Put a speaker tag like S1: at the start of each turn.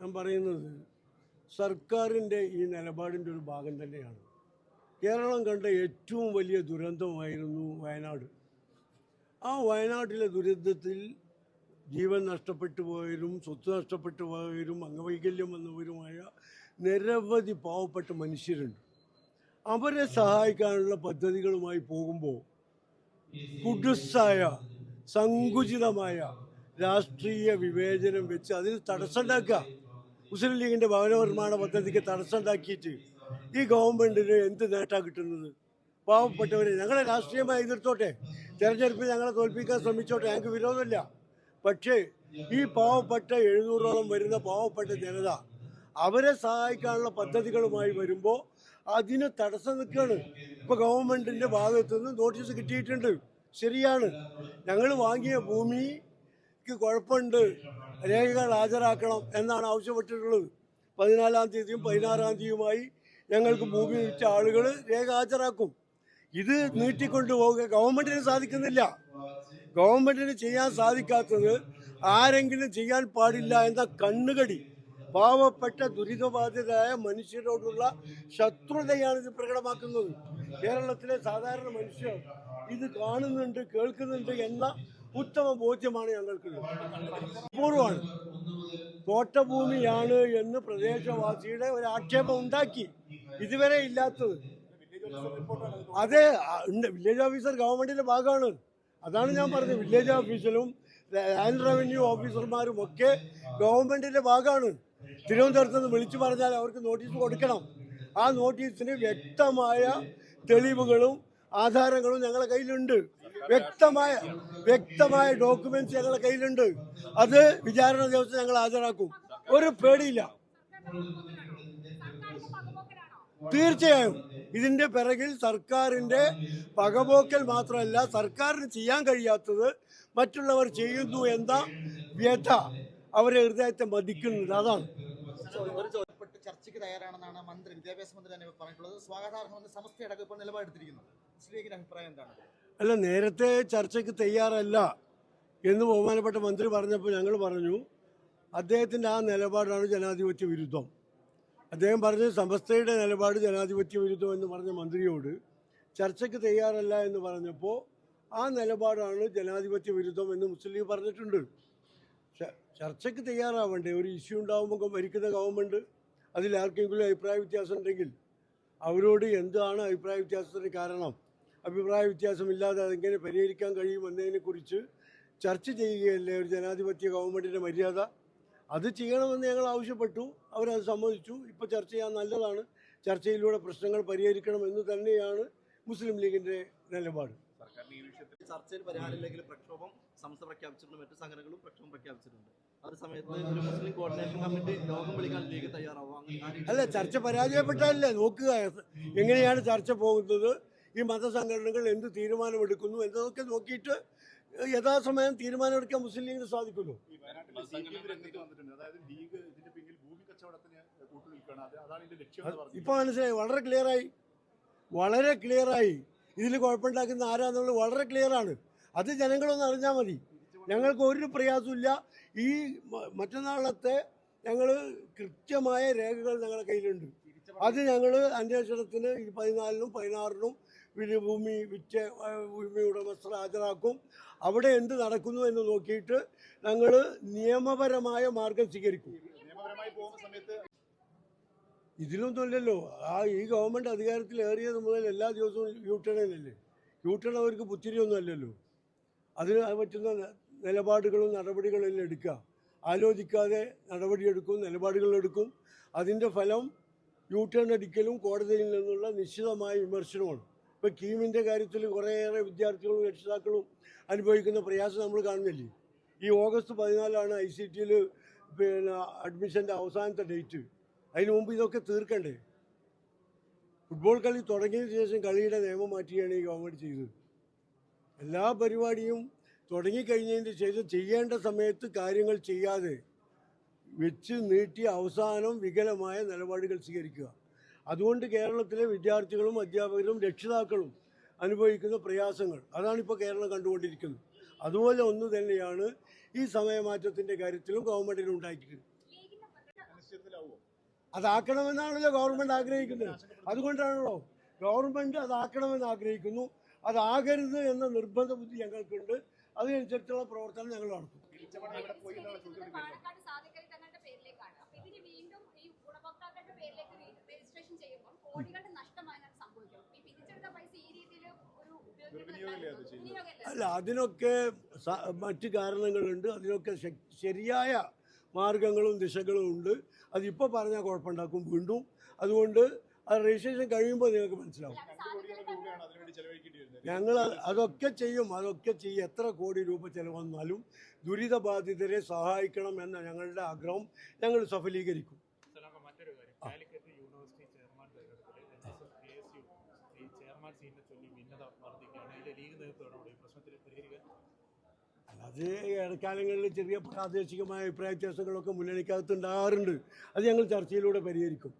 S1: ഞാൻ പറയുന്നത് സർക്കാരിന്റെ ഈ നിലപാടിന്റെ ഒരു ഭാഗം തന്നെയാണ്. കേരളം കണ്ട ഏറ്റവും വലിയ ദുരന്തമായിരുന്നു വയനാട്. ആ വയനാട്ടിലെ ദുരന്തത്തിൽ ജീവൻ നഷ്ടപ്പെട്ടു പോയവരും സ്വത്ത് നഷ്ടപ്പെട്ടു പോയവരും അംഗവൈകല്യം വന്നവരുമായ നിരവധി പാവപ്പെട്ട മനുഷ്യരുണ്ട്. അവരെ സഹായിക്കാനുള്ള പദ്ധതികളുമായി പോകുമ്പോൾ കുടുസായ സങ്കുചിതമായ രാഷ്ട്രീയ വിവേചനം വെച്ച് അതിന് തടസ്സമുണ്ടാക്കുക. മുസ്ലിം ലീഗിന്റെ ഭവന നിർമ്മാണ പദ്ധതിക്ക് തടസ്സമുണ്ടാക്കിയിട്ട് ഈ ഗവൺമെന്റിന് എന്ത് നേട്ടാ കിട്ടുന്നത്? പാവപ്പെട്ടവരെ ഞങ്ങളെ രാഷ്ട്രീയമായി എതിർത്തോട്ടെ. തെരഞ്ഞെടുപ്പിൽ ഞങ്ങളെ തോൽപ്പിക്കാൻ ശ്രമിച്ചോട്ടെ. ഞങ്ങൾക്ക് വിരോധമില്ല. പക്ഷേ ഈ പാവപ്പെട്ട എഴുന്നൂറോളം വരുന്ന പാവപ്പെട്ട ജനത അവരെ സഹായിക്കാനുള്ള പദ്ധതികളുമായി വരുമ്പോൾ അതിന് തടസ്സം നിൽക്കുകയാണ്. ഇപ്പൊ ഗവൺമെന്റിന്റെ ഭാഗത്തുനിന്ന് നോട്ടീസ് കിട്ടിയിട്ടുണ്ട്. ശരിയാണ്. ഞങ്ങൾ വാങ്ങിയ ഭൂമിക്ക് കുഴപ്പമുണ്ട്. രേഖകൾ ഹാജരാക്കണം എന്നാണ് ആവശ്യപ്പെട്ടിട്ടുള്ളത്. പതിനാലാം തീയതിയും പതിനാറാം തീയതിയുമായി ഞങ്ങൾക്ക് ഭൂമി വിറ്റ ആളുകൾ രേഖ ഹാജരാക്കും. ഇത് നീട്ടിക്കൊണ്ടുപോവുക ഗവൺമെന്റിന് സാധിക്കുന്നില്ല. ഗവൺമെന്റിന് ചെയ്യാൻ സാധിക്കാത്തത് ആരെങ്കിലും ചെയ്യാൻ പാടില്ല എന്ന കണ്ണുകടി പാവപ്പെട്ട ദുരിതബാധിതരായ മനുഷ്യരോടുള്ള ശത്രുതയാണ് ഇത് പ്രകടമാക്കുന്നത്. കേരളത്തിലെ സാധാരണ മനുഷ്യർ ഇത് കാണുന്നുണ്ട് കേൾക്കുന്നുണ്ട് എന്ന ഉത്തമ ബോധ്യമാണ് ഞങ്ങൾക്കുള്ളത്. അപൂർവമാണ്. തോട്ടഭൂമിയാണ് എന്ന് പ്രദേശവാസിയുടെ ഒരു ആക്ഷേപം ഉണ്ടാക്കി. ഇതുവരെ ഇല്ലാത്തത്. അതെ. വില്ലേജ് ഓഫീസർ ഗവൺമെന്റിന്റെ ഭാഗമാണ്. അതാണ് ഞാൻ പറഞ്ഞത്. വില്ലേജ് ഓഫീസറും ലാൻഡ് റവന്യൂ ഓഫീസർമാരും ഒക്കെ ഗവൺമെന്റിന്റെ ഭാഗമാണ്. തിരുവനന്തപുരത്ത് നിന്ന് വിളിച്ചു പറഞ്ഞാൽ അവർക്ക് നോട്ടീസ് കൊടുക്കണം. ആ നോട്ടീസിന് വ്യക്തമായ തെളിവുകളും ആധാരങ്ങളും ഞങ്ങളുടെ കയ്യിലുണ്ട്. വ്യക്തമായ വ്യക്തമായ ഡോക്യുമെന്റ്സ് ഞങ്ങളുടെ കയ്യിലുണ്ട്. അത് വിചാരണ ദിവസം ഞങ്ങൾ ഹാജരാക്കും. ഒരു പേടിയില്ല. തീർച്ചയായും ഇതിന്റെ പിറകിൽ സർക്കാരിന്റെ പകപോക്കൽ മാത്രമല്ല സർക്കാരിന് ചെയ്യാൻ കഴിയാത്തത് മറ്റുള്ളവർ ചെയ്യുന്നു എന്ന വ്യഥ അവരെ ഹൃദയത്തെ മതിക്കുന്നത്. അതാണ്.
S2: ചർച്ചയ്ക്ക് തയ്യാറാണെന്നാണ് മന്ത്രി വിദ്യാഭ്യാസ മന്ത്രി തന്നെ പറഞ്ഞിട്ടുള്ളത്. സ്വാഗതാർഹമെന്ന് സമസ്തയടക്കം ഇപ്പോൾ നിലപാടെടുത്തിരിക്കുന്നു. അഭിപ്രായം എന്താണ്?
S1: അല്ല നേരത്തെ ചർച്ചയ്ക്ക് തയ്യാറല്ല എന്ന് ബഹുമാനപ്പെട്ട മന്ത്രി പറഞ്ഞപ്പോൾ ഞങ്ങൾ പറഞ്ഞു അദ്ദേഹത്തിന്റെ ആ നിലപാടാണ് ജനാധിപത്യ വിരുദ്ധം. അദ്ദേഹം പറഞ്ഞത് സമസ്തയുടെ നിലപാട് ജനാധിപത്യ വിരുദ്ധം എന്ന് പറഞ്ഞ മന്ത്രിയോട് ചർച്ചയ്ക്ക് തയ്യാറല്ല എന്ന് പറഞ്ഞപ്പോൾ ആ നിലപാടാണ് ജനാധിപത്യ വിരുദ്ധം എന്ന് മുസ്ലിം ലീഗ് പറഞ്ഞിട്ടുണ്ട്. ചർച്ചയ്ക്ക് തയ്യാറാവണ്ടേ? ഒരു ഇഷ്യൂ ഉണ്ടാകുമ്പോൾ ഭരിക്കുന്ന ഗവൺമെന്റ് അതിൽ ആർക്കെങ്കിലും അഭിപ്രായ വ്യത്യാസം ഉണ്ടെങ്കിൽ അവരോട് എന്താണ് അഭിപ്രായ വ്യത്യാസത്തിന് കാരണം? അഭിപ്രായ വ്യത്യാസമില്ലാതെ അതെങ്ങനെ പരിഹരിക്കാൻ കഴിയുമെന്നതിനെക്കുറിച്ച് ചർച്ച ചെയ്യുകയല്ലേ ഒരു ജനാധിപത്യ ഗവൺമെന്റിന്റെ മര്യാദ? അത് ചെയ്യണമെന്ന് ഞങ്ങൾ ആവശ്യപ്പെട്ടു. അവരത് സമ്മതിച്ചു. ഇപ്പോൾ ചർച്ച ചെയ്യാൻ നല്ലതാണ്. ചർച്ചയിലൂടെ പ്രശ്നങ്ങൾ പരിഹരിക്കണം എന്ന് തന്നെയാണ് മുസ്ലിം ലീഗിന്റെ നിലപാട്.
S2: ചർച്ചയിൽ പരിഹാരമില്ലെങ്കിൽ പ്രക്ഷോഭം സംസ്ഥ പ്രഖ്യാപിച്ചിട്ടുണ്ട്. മറ്റു സംഘടനകളും പ്രക്ഷോഭം പ്രഖ്യാപിച്ചിട്ടുണ്ട്. ഒരു സമയത്ത് ഒരു മുസ്ലിം കോർഡിനേഷൻ കമ്മിറ്റി യോഗം വിളിക്കാൻ ലീഗ് തയ്യാറാവുക
S1: അല്ല ചർച്ച പരാജയപ്പെട്ടാലല്ലേ? നോക്കുക. എങ്ങനെയാണ് ചർച്ച പോകുന്നത്? ഈ മതസംഘടനകൾ എന്ത് തീരുമാനമെടുക്കുന്നു എന്നതൊക്കെ നോക്കിയിട്ട് യഥാസമയം തീരുമാനമെടുക്കാൻ മുസ്ലിം ലീഗിന് സാധിക്കുമല്ലോ
S3: ഈ വയനാട്ടിൽ സി പി എം രംഗത്ത് വന്നിട്ടുണ്ട്? അതായത് ലീഗ് ഇതിന്റെ പിന്നിൽ ഭൂമി കച്ചവടത്തിന് കൂട്ടുനിൽക്കുകയാണ് അതാണ് ഇതിന്റെ ലക്ഷ്യം പറഞ്ഞു
S1: ഇപ്പൊ മനസ്സിലായി വളരെ ക്ലിയറായി. വളരെ ക്ലിയറായി. ഇതിൽ കുഴപ്പമുണ്ടാക്കുന്ന ആരാന്നുള്ളത് വളരെ ക്ലിയറാണ്. അത് ജനങ്ങളൊന്ന് അറിഞ്ഞാൽ മതി. ഞങ്ങൾക്ക് ഒരു പ്രയാസമില്ല ഈ മറ്റന്നാളത്തെ ഞങ്ങൾ കൃത്യമായ രേഖകൾ ഞങ്ങളുടെ കയ്യിലുണ്ട്. അത് ഞങ്ങൾ അന്വേഷണത്തിന് ഈ പതിനാലിനും പതിനാറിനും വലിയ ഭൂമി വിറ്റ് ഭൂമി ഉടമസ്ഥർ ഹാജരാക്കും അവിടെ എന്ത് നടക്കുന്നു എന്ന് നോക്കിയിട്ട് ഞങ്ങൾ നിയമപരമായ മാർഗം സ്വീകരിക്കും. ഇതിലൊന്നുമല്ലല്ലോ ആ ഈ ഗവൺമെന്റ് അധികാരത്തിൽ ഏറിയത് മുതൽ എല്ലാ ദിവസവും യൂട്ടേണല്ലേ യൂട്ടേൺ അവർക്ക് പുത്തിരിയൊന്നും അല്ലല്ലോ. അതിന് പറ്റുന്ന നിലപാടുകളും നടപടികളും എല്ലാം എടുക്കുക. ആലോചിക്കാതെ നടപടിയെടുക്കും നിലപാടുകളെടുക്കും അതിന്റെ ഫലം യൂട്ടേൺ ടേൺ അടിക്കലും കോടതിയിൽ നിന്നുള്ള നിശ്ചിതമായ വിമർശനമാണ്. ഇപ്പോൾ കീമിന്റെ കാര്യത്തിൽ കുറേയേറെ വിദ്യാർത്ഥികളും രക്ഷിതാക്കളും അനുഭവിക്കുന്ന പ്രയാസം നമ്മൾ കാണുന്നില്ലേ? ഈ ഓഗസ്റ്റ് പതിനാലാണ് ഐ സി ടിയിൽ പിന്നെ അഡ്മിഷന്റെ അവസാനത്തെ ഡേറ്റ്. അതിനു മുമ്പ് ഇതൊക്കെ തീർക്കണ്ടേ? ഫുട്ബോൾ കളി തുടങ്ങിയതിന് ശേഷം കളിയുടെ നിയമം മാറ്റിയാണ് ഈ ഗവൺമെന്റ് ചെയ്തത്. എല്ലാ പരിപാടിയും തുടങ്ങിക്കഴിഞ്ഞതിന് ശേഷം ചെയ്യേണ്ട സമയത്ത് കാര്യങ്ങൾ ചെയ്യാതെ വെച്ച് നീട്ടി അവസാനം വികലമായ നിലപാടുകൾ സ്വീകരിക്കുക. അതുകൊണ്ട് കേരളത്തിലെ വിദ്യാർത്ഥികളും അധ്യാപകരും രക്ഷിതാക്കളും അനുഭവിക്കുന്ന പ്രയാസങ്ങൾ. അതാണിപ്പോൾ കേരളം കണ്ടുകൊണ്ടിരിക്കുന്നത്. അതുപോലെ ഒന്ന് തന്നെയാണ് ഈ സമയമാറ്റത്തിന്റെ കാര്യത്തിലും ഗവൺമെന്റിന് ഉണ്ടായിരിക്കുന്നത് അതാക്കണമെന്നാണല്ലോ ഗവൺമെന്റ് ആഗ്രഹിക്കുന്നത്. അതുകൊണ്ടാണല്ലോ ഗവൺമെന്റ് അതാക്കണമെന്ന് ആഗ്രഹിക്കുന്നു. അതാകരുത് എന്ന നിർബന്ധ ബുദ്ധി ഞങ്ങൾക്കുണ്ട്. അതിനനുസരിച്ചുള്ള പ്രവർത്തനം ഞങ്ങൾ നടത്തും. അല്ല അതിനൊക്കെ മറ്റു മറ്റ് കാരണങ്ങളുണ്ട്. അതിനൊക്കെ ശരിയായ മാർഗങ്ങളും ദിശകളും ഉണ്ട്. അതിപ്പോൾ പറഞ്ഞാൽ കുഴപ്പമുണ്ടാക്കും വീണ്ടും. അതുകൊണ്ട് ആ രജിസ്ട്രേഷൻ കഴിയുമ്പോൾ നിങ്ങൾക്ക് മനസ്സിലാവും. ഞങ്ങൾ അതൊക്കെ ചെയ്യും അതൊക്കെ ചെയ്യും. എത്ര കോടി രൂപ ചെലവന്നാലും ദുരിതബാധിതരെ സഹായിക്കണം എന്ന ഞങ്ങളുടെ ആഗ്രഹം ഞങ്ങൾ സഫലീകരിക്കും. അത് ഇടക്കാലങ്ങളിൽ ചെറിയ പ്രാദേശികമായ അഭിപ്രായ വ്യത്യാസങ്ങളൊക്കെ മുന്നണിക്കകത്ത് ഉണ്ടാകാറുണ്ട്. അത് ഞങ്ങൾ ചർച്ചയിലൂടെ പരിഹരിക്കും.